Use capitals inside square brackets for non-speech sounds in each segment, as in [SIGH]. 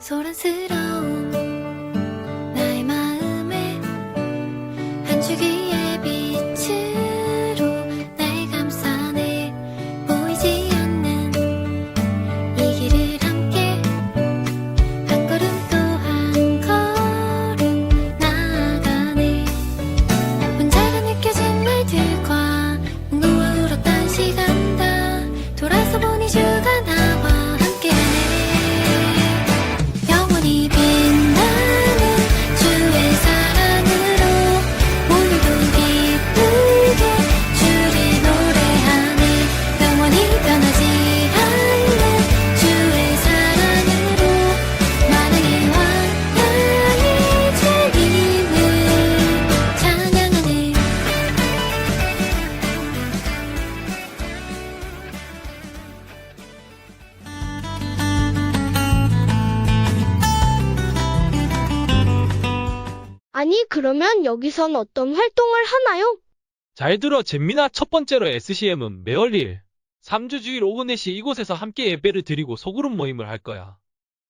소란스러운 아니, 그러면 여기선 어떤 활동을 하나요? 잘 들어 잼민아 첫 번째로 SCM은 매월 1일 3주 주일 오후 4시 이곳에서 함께 예배를 드리고 소그룹 모임을 할 거야.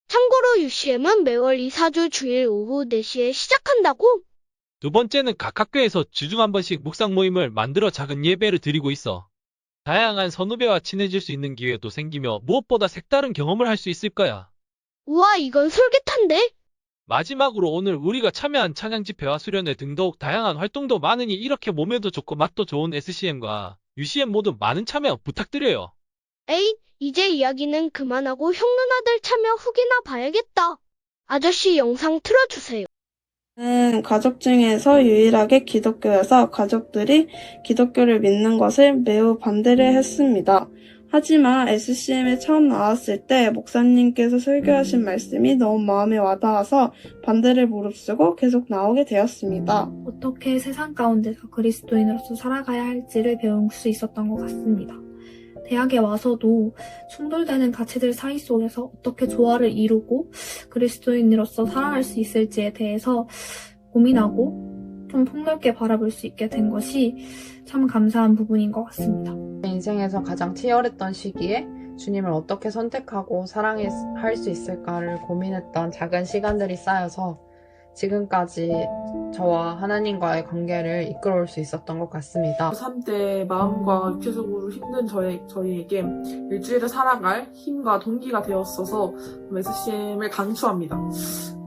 참고로 UCM은 매월 2, 4주 주일 오후 4시에 시작한다고? 두 번째는 각 학교에서 주중 한 번씩 묵상 모임을 만들어 작은 예배를 드리고 있어. 다양한 선후배와 친해질 수 있는 기회도 생기며 무엇보다 색다른 경험을 할 수 있을 거야. 우와, 이건 솔깃한데? 마지막으로 오늘 우리가 참여한 찬양 집회와 수련회 등 더욱 다양한 활동도 많으니 이렇게 몸에도 좋고 맛도 좋은 SCM과 UCM 모두 많은 참여 부탁드려요. 에잇, 이제 이야기는 그만하고 형 누나들 참여 후기나 봐야겠다. 아저씨 영상 틀어주세요. 저는 가족 중에서 유일하게 기독교여서 가족들이 기독교를 믿는 것을 매우 반대를 했습니다. 하지만 SCM에 처음 나왔을 때 목사님께서 설교하신 말씀이 너무 마음에 와닿아서 반대를 무릅쓰고 계속 나오게 되었습니다. 어떻게 세상 가운데서 그리스도인으로서 살아가야 할지를 배울 수 있었던 것 같습니다. 대학에 와서도 충돌되는 가치들 사이 속에서 어떻게 조화를 이루고 그리스도인으로서 살아갈 수 있을지에 대해서 고민하고 좀 폭넓게 바라볼 수 있게 된 것이 참 감사한 부분인 것 같습니다. 제 인생에서 가장 치열했던 시기에 주님을 어떻게 선택하고 사랑할 수 있을까를 고민했던 작은 시간들이 쌓여서 지금까지 저와 하나님과의 관계를 이끌어올 수 있었던 것 같습니다. 고3 때 마음과 육체적으로 힘든 저희, 저희에게 일주일을 살아갈 힘과 동기가 되었어서 SCM을 강추합니다.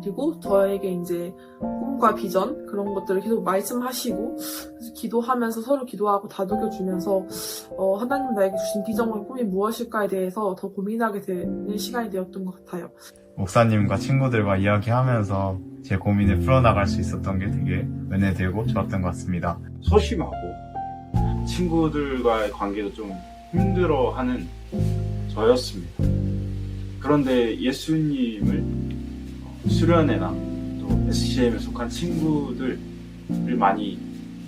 그리고 저에게 이제 꿈과 비전 그런 것들을 계속 말씀하시고 그래서 기도하면서 서로 기도하고 다독여 주면서 어, 하나님 나에게 주신 비전과 꿈이 무엇일까에 대해서 더 고민하게 되는 시간이 되었던 것 같아요. 목사님과 친구들과 이야기하면서 제 고민을 풀어나갈 수 있었던 게 되게 은혜되고 좋았던 것 같습니다. 소심하고 친구들과의 관계도 좀 힘들어하는 저였습니다. 그런데 예수님을 어, 수련회나 또 SCM에 속한 친구들을 많이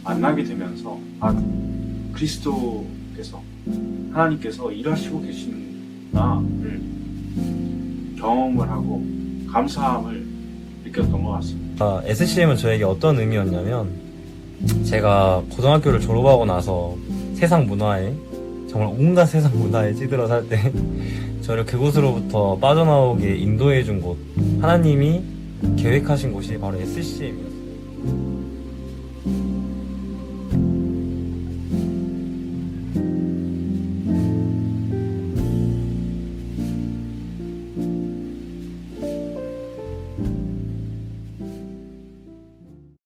만나게 되면서 아 그리스도께서 하나님께서 일하시고 계시는구나를 경험을 하고 감사함을 느꼈던 것 같습니다. 아, SCM은 저에게 어떤 의미였냐면 제가 고등학교를 졸업하고 나서 세상 문화에 정말 온갖 세상 문화에 찌들어 살 때 [LAUGHS] 저를 그곳으로부터 빠져나오게 인도해 준 곳 하나님이 계획하신 곳이 바로 SCM이었어요.